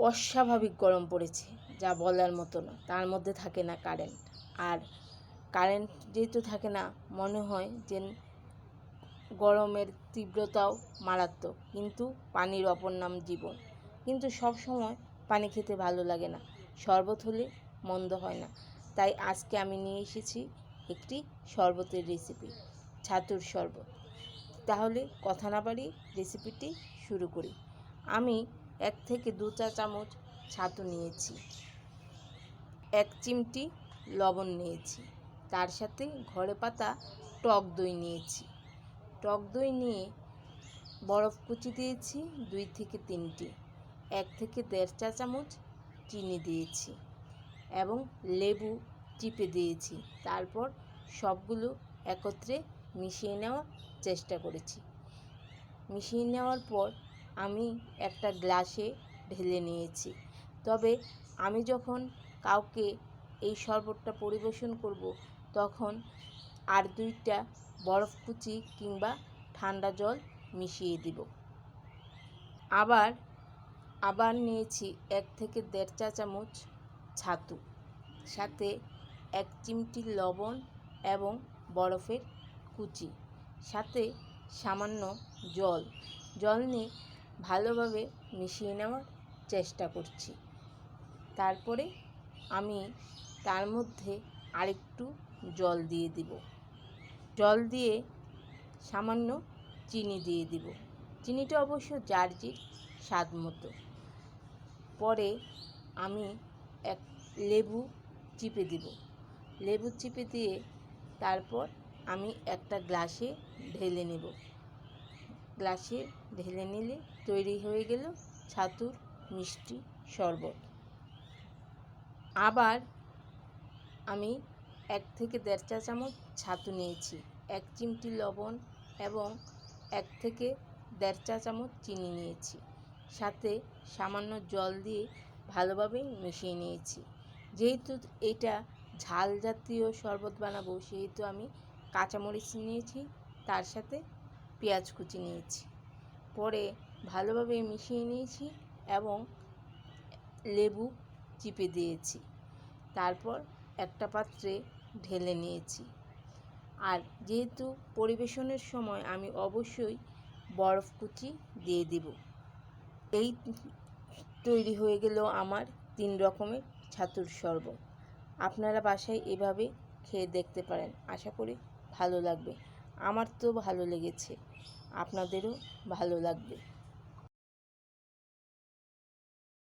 অস্বাভাবিক গরম পড়েছে, যা বলার মতো না। তার মধ্যে থাকে না কারেন্ট আর কারেন্ট যেহেতু থাকে না, মনে হয় যে গরমের তীব্রতাও মারাত্মক। কিন্তু পানির অপর নাম জীবন। কিন্তু সব সময় পানি খেতে ভালো লাগে না। শরবত হলে মন্দ হয় না। তাই আজকে আমি নিয়ে এসেছি একটি শরবতের রেসিপি ছাতুর শরবত। তাহলে কথা না বাড়িয়ে রেসিপিটি শুরু করি। আমি এক থেকে দু চা চামচ ছাতু নিয়েছি। এক চিমটি লবণ নিয়েছি। তার সাথে ঘরে পাতা টক দই নিয়েছি। টক দই নিয়ে বরফ কুচি দিয়েছি দুই থেকে তিনটি। এক থেকে দেড় চা চামচ চিনি দিয়েছি এবং লেবু চিপে দিয়েছি। তারপর সবগুলো একত্রে মিশিয়ে নেওয়ার চেষ্টা করেছি। মিশিয়ে নেওয়ার পর আমি একটা গ্লাসে ঢেলে নিয়েছি। তবে আমি যখন কাউকে এই শরবতটা পরিবেশন করব, তখন আর দুইটা বরফ কুচি কিংবা ঠান্ডা জল মিশিয়ে দিব। আবার আবার নিয়েছি এক থেকে দেড় চা চামচ ছাতু, সাথে এক চিমটি লবণ এবং বরফের কুচি, সাথে সামান্য জল। জল নিয়ে ভালোভাবে মিশিয়ে নেওয়ার চেষ্টা করছি। তারপরে আমি তার মধ্যে আরেকটু জল দিয়ে দিব। জল দিয়ে সামান্য চিনি দিয়ে দিব। চিনিটা অবশ্য যার যে স্বাদ মতো। পরে আমি এক লেবু চিপে দিব। লেবু চিপে দিয়ে তারপর আমি একটা গ্লাসে ঢেলে নেব। গ্লাসে ঢেলে নিলে তৈরি হয়ে গেল ছাতুর মিষ্টি শরবত। আবার আমি এক থেকে দেড় চা চামচ ছাতু নিয়েছি, এক চিমটি লবণ এবং এক থেকে দেড় চা চামচ চিনি নিয়েছি। সাথে সামান্য জল দিয়ে ভালোভাবে মিশিয়ে নিয়েছি। যেহেতু এটা ঝাল জাতীয় শরবত বানাবো, সেহেতু আমি কাঁচামরিচ নিয়েছি, তার সাথে পেঁয়াজ কুচি নিয়েছি। পরে ভালোভাবে মিশিয়ে নিয়েছি এবং লেবু চিপে দিয়েছি। তারপর একটা পাত্রে ঢেলে নিয়েছি। আর যেহেতু পরিবেশনের সময় আমি অবশ্যই বরফ কুচি দিয়ে দেব। এই তৈরি হয়ে গেল আমার তিন রকমের ছাতুর শরবত। আপনারা বাসায় এভাবে খেয়ে দেখতে পারেন। আশা করি ভালো লাগবে। আমার তো ভালো লেগেছে। আপনাদেরও ভালো লাগবে।